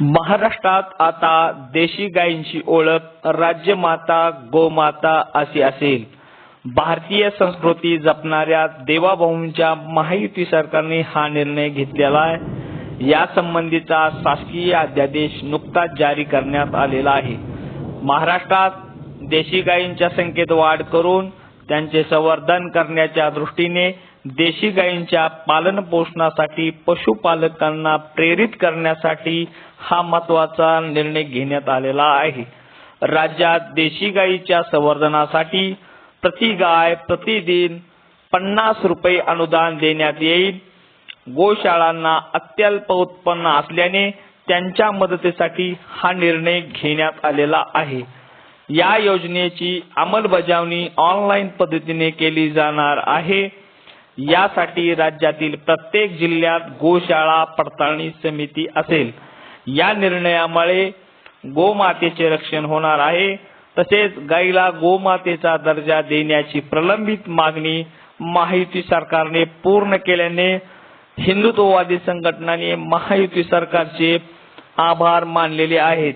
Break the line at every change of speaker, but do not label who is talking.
महाराष्ट्रात आता देशी गायींची ओळख राज्यमाता गोमाता अशी असेल. भारतीय संस्कृती जपणाऱ्या देवाभाऊंच्या महायुती सरकारने हा निर्णय घेतलेला आहे. या संबंधीचा शासकीय अध्यादेश नुकताच जारी करण्यात आलेला आहे. महाराष्ट्रात देशी गायींच्या संख्येत वाढ करून त्यांचे संवर्धन करण्याच्या दृष्टीने देशी गायींच्या पालन पोषणासाठी पशुपालकांना प्रेरित करण्यासाठी हा महत्त्वाचा निर्णय घेण्यात आलेला आहे. राज्यात देशी गायीच्या संवर्धनासाठी प्रति गाय प्रतिदिन पन्नास रुपये अनुदान देण्यात येईल. गोशाळांना अत्यल्प उत्पन्न असल्याने त्यांच्या मदतीसाठी हा निर्णय घेण्यात आलेला आहे. या योजनेची अंमलबजावणी ऑनलाईन पद्धतीने केली जाणार आहे. यासाठी राज्यातील प्रत्येक जिल्ह्यात गोशाळा पडताळणी समिती असेल. या निर्णयामुळे गोमातेचे रक्षण होणार आहे. तसेच गाईला गोमातेचा दर्जा देण्याची प्रलंबित मागणी महायुती सरकारने पूर्ण केल्याने हिंदुत्ववादी संघटनांनी महायुती सरकारचे आभार मानलेले आहेत.